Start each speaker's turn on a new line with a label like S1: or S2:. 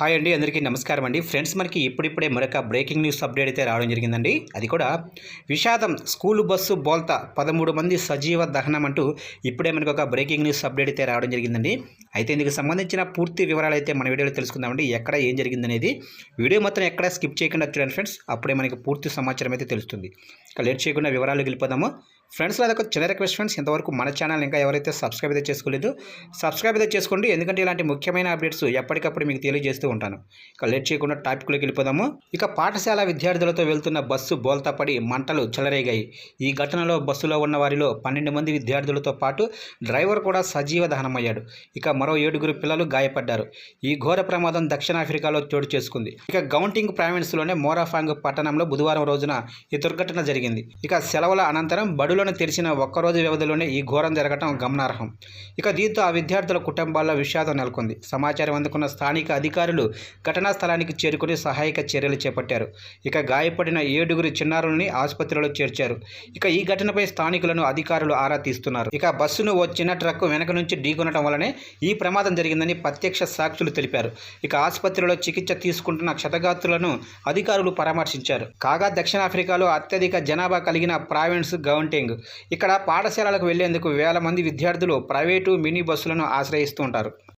S1: Hi అండి అందరికీ నమస్కారం అండి. ఫ్రెండ్స్ మనకి ఇప్పుడిప్పుడే మరొక బ్రేకింగ్ న్యూస్ అప్డేట్ అయితే రావడం జరిగిందండి. అది కూడా విషాదం స్కూలు బస్సు బోల్తా పదమూడు మంది సజీవ దహనం అంటూ ఇప్పుడే మనకు ఒక బ్రేకింగ్ న్యూస్ అప్డేట్ అయితే రావడం జరిగిందండి. అయితే ఇందుకు సంబంధించిన పూర్తి వివరాలు అయితే మన వీడియోలో తెలుసుకుందామండి ఎక్కడ ఏం జరిగిందనేది వీడియో మాత్రం ఎక్కడ స్కిప్ చేయకుండా చూడండి ఫ్రెండ్స్. అప్పుడే మనకి పూర్తి సమాచారం అయితే తెలుస్తుంది. ఇక లేట్ చేయకుండా వివరాలు వెళ్ళిపోదాము ఫ్రెండ్స్ అదొక చిన్న రిక్వెస్ట్ ఫ్రెండ్స్ ఇంతవరకు మన ఛానల్ ఇంకా ఎవరైతే సబ్స్క్రైబ్ అయితే చేసుకోలేదు సబ్స్క్రైబ్ అయితే చేసుకోండి. ఎందుకంటే ఇలాంటి ముఖ్యమైన అప్డేట్స్ ఎప్పటికప్పుడు మీకు తెలియజేస్తూ ఉంటాను. ఇక లేట్ చేయకుండా టాపిక్లోకి వెళ్ళిపోదాము. ఇక పాఠశాల విద్యార్థులతో వెళ్తున్న బస్సు బోల్తా పడి మంటలు చెలరేగాయి. ఈ ఘటనలో బస్సులో ఉన్న వారిలో పన్నెండు మంది విద్యార్థులతో పాటు డ్రైవర్ కూడా సజీవ దహనమయ్యాడు. ఇక మరో ఏడుగురు పిల్లలు గాయపడ్డారు. ఈ ఘోర ప్రమాదం దక్షిణాఫ్రికాలో చోటు చేసుకుంది. ఇక గౌంటింగ్ ప్రావిన్స్లోనే మోరాఫాంగ్ పట్టణంలో బుధవారం రోజున ఈ దుర్ఘటన జరిగింది. ఇక సెలవుల అనంతరం బడులు బడులను తెరిచిన ఒక్కరోజు వ్యవధిలోనే ఈ ఘోరం జరగటం గమనార్హం. ఇక దీంతో ఆ విద్యార్థుల కుటుంబాల్లో విషాదం నెలకొంది. సమాచారం అందుకున్న స్థానిక అధికారులు ఘటనా స్థలానికి చేరుకుని సహాయక చర్యలు చేపట్టారు. ఇక గాయపడిన ఏడుగురు చిన్నారుల్ని ఆసుపత్రిలో చేర్చారు. ఇక ఈ ఘటనపై స్థానికులను అధికారులు ఆరా తీస్తున్నారు. ఇక బస్సును ఓ చిన్న ట్రక్కు వెనక నుంచి ఢీకొనడం వల్లనే ఈ ప్రమాదం జరిగిందని ప్రత్యక్ష సాక్షులు తెలిపారు. ఇక ఆసుపత్రిలో చికిత్స తీసుకుంటున్న క్షతగాత్రులను అధికారులు పరామర్శించారు. కాగా దక్షిణాఫ్రికాలో అత్యధిక జనాభా కలిగిన ప్రావిన్స్ గౌంటింగ్ ఇక్కడ పాఠశాలలకు వెళ్ళేందుకు వేల మంది విద్యార్థులు ప్రైవేటు మినీ బస్సులను ఆశ్రయిస్తుంటారు